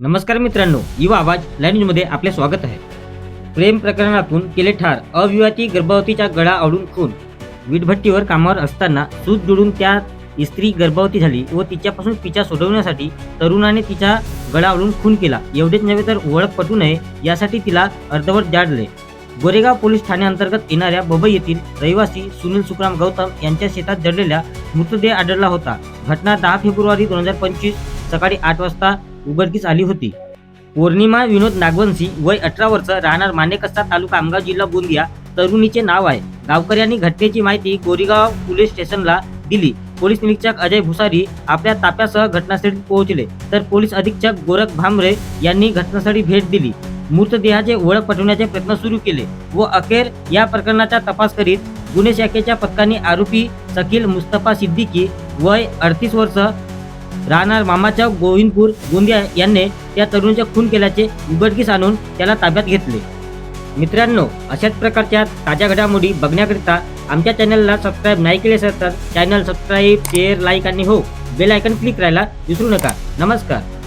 नमस्कार मित्रांनो युवा आवाज न्यूजमध्ये आपले स्वागत आहे. प्रेम प्रकरणातून केले ठार अविवाहिती गर्भवतीचा गळा आवडून खून. वीटभट्टीवर कामावर असताना सूत जुळून त्या स्त्री गर्भवती झाली व तिच्यापासून तिच्या सोडवण्यासाठी तरुणाने तिचा गळा आवडून खून केला. एवढेच नव्हे तर ओळख पटू नये यासाठी तिला अर्धवट जाडले गोरेगाव पोलीस ठाण्याअंतर्गत येणाऱ्या बबई येथील रहिवासी सुनील सुखराम गौतम यांच्या शेतात जडलेला मृतदेह आढळला होता. घटना दहा फेब्रुवारी दोन हजार पंचवीस सकाळी आठ वाजता उघडकीस आली होती. पौर्णिमा विनोद नागवंशी वय अठरा वर्ष राहणार मानेकस्ता तालुका आमगाव जिल्हा गोंदिया तरुणीचे नाव आहे. गावकऱ्यांनी घटनेची माहिती गोरेगाव पोलीस स्टेशनला दिली. पोलीस निरीक्षक अजय भुसारी आपल्या ताप्यासह घटनास्थळी पोहोचले. तर पोलीस अधीक्षक गोरख भामरे यांनी घटनास्थळी भेट दिली. मृतदेहाचे ओळख पटवण्याचे प्रयत्न सुरू केले व अखेर या प्रकरणाचा तपास करीत गुन्हे शाखेच्या पथकाने आरोपी शकील मुस्तफा सिद्दीकी वय अडतीस वर्ष राहणार मामाच्या गोविंदपूर गोंदिया यांनी त्या तरुणीचा खून केल्याचे उघडकीस आणून त्याला ताब्यात घेतले. मित्रांनो अशाच प्रकारच्या ताज्या घडामोडी बघण्याकरिता आमच्या चॅनलला सबस्क्राईब नाही केले असेल तर चॅनल सबस्क्राईब शेअर लाईक आणि हो बेल आयकन क्लिक करायला विसरू नका. नमस्कार.